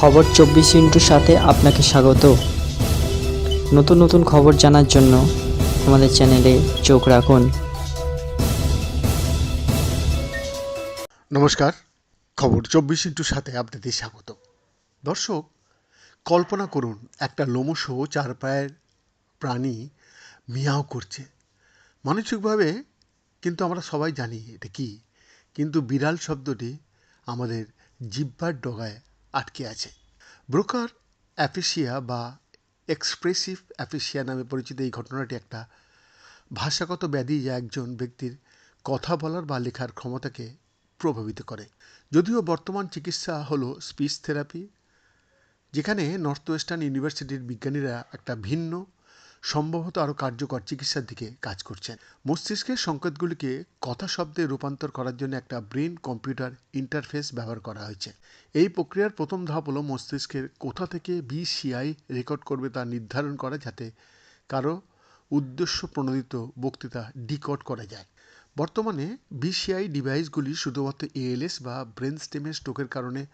খবর চব্বিশ ইন্টুর সাথে আপনাকে স্বাগত। নতুন নতুন খবর জানার জন্য আমাদের চ্যানেলে চোখ রাখুন। নমস্কার, খবর চব্বিশ ইন্টু সাথে আপনাদের স্বাগত। দর্শক, কল্পনা করুন, একটা লোমশ চার পায়ের প্রাণী মিয়াও করছে। মানসিকভাবে কিন্তু আমরা সবাই জানি এটা কি, কিন্তু বিড়াল শব্দটি আমাদের জিব্বার ডগায় আটকে আছে। ব্রোকার অ্যাফিসিয়া বা এক্সপ্রেসিভ অ্যাফিসিয়া নামে পরিচিত এই ঘটনাটি একটা ভাষাগত ব্যাধি যা একজন ব্যক্তির কথা বলার বা লেখার ক্ষমতাকে প্রভাবিত করে। যদিও বর্তমান চিকিৎসা হল স্পিচ থেরাপি, যেখানে নর্থ ওয়েস্টার্ন ইউনিভার্সিটির বিজ্ঞানীরা একটা ভিন্ন সম্ভবত আরও কার্যকর চিকিৎসার দিকে কাজ করছেন। মস্তিষ্কের সংকেতগুলিকে কথা শব্দে রূপান্তর করার জন্য একটা ব্রেন কম্পিউটার ইন্টারফেস ব্যবহার করা হয়েছে। এই প্রক্রিয়ার প্রথম ধাপ হলো মস্তিষ্কের কোথা থেকে বিসিআই রেকর্ড করবে তা নির্ধারণ করা যাতে কারও উদ্দেশ্য প্রণোদিত বক্তৃতা ডিকোড করা যায়। বর্তমানে বিসিআই ডিভাইসগুলি শুধুমাত্র এএলএস বা ব্রেন স্টেমের স্ট্রোকের কারণে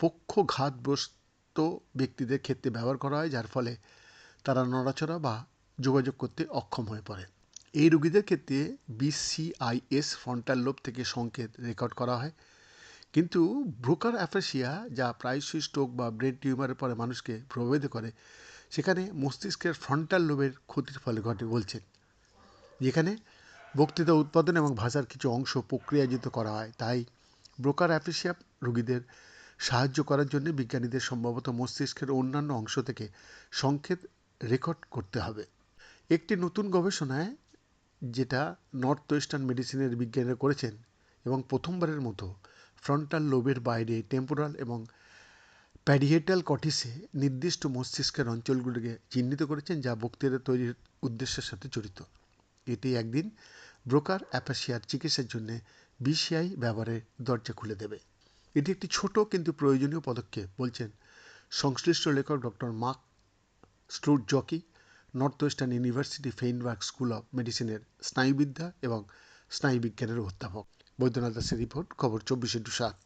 পক্ষঘাতগ্রস্ত ব্যক্তিদের ক্ষেত্রে ব্যবহার করা হয়, যার ফলে তারা নড়াচড়া বা যোগাযোগ করতে অক্ষম হয়ে পড়ে। এই রোগীদের ক্ষেত্রে বিসিআইএস ফ্রন্টাল লোব থেকে সংকেত রেকর্ড করা হয়। কিন্তু ব্রোকার অ্যাফেসিয়া যা প্রায়শই স্ট্রোক বা ব্রেন টিউমারের পরে মানুষকে প্রভাবিত করে, সেখানে মস্তিষ্কের ফ্রন্টাল লোবের ক্ষতির ফলে ঘটে বলছেন যেখানে বক্তৃতা, উৎপাদন এবং ভাষার কিছু অংশ প্রক্রিয়াজিত করা হয়। তাই ব্রোকার অ্যাফিসিয়া রোগীদের সাহায্য করার জন্য বিজ্ঞানীদের সম্ভবত মস্তিষ্কের অন্যান্য অংশ থেকে সংকেত রেকর্ড করতে হবে। একটি নতুন গবেষণায় যেটা নর্থ ওয়েস্টার্ন মেডিসিনের বিজ্ঞানীরা করেছেন এবং প্রথমবারের মতো ফ্রন্টাল লোবের বাইরে টেম্পোরাল এবং প্যারিহেটাল কটিসে নির্দিষ্ট মস্তিষ্কের অঞ্চলগুলিকে চিহ্নিত করেছেন যা বক্তৃতা তৈরির উদ্দেশ্যের সাথে জড়িত। এটি একদিন ব্রোকার অ্যাপাসিয়ার চিকিৎসার জন্য বিসিআই ব্যবহারের দরজা খুলে দেবে। এটি একটি ছোট কিন্তু প্রয়োজনীয় পদক্ষেপ, বলছেন সংশ্লিষ্ট লেখক doctor Mark Slutzky Northwestern University Feinberg school of মেডিসিনের স্নায়ুবিদ্যা এবং স্নায়ুবিজ্ঞানের অধ্যাপক। বৈদ্যনাথ দাসের রিপোর্ট, খবর চব্বিশে টু সাত।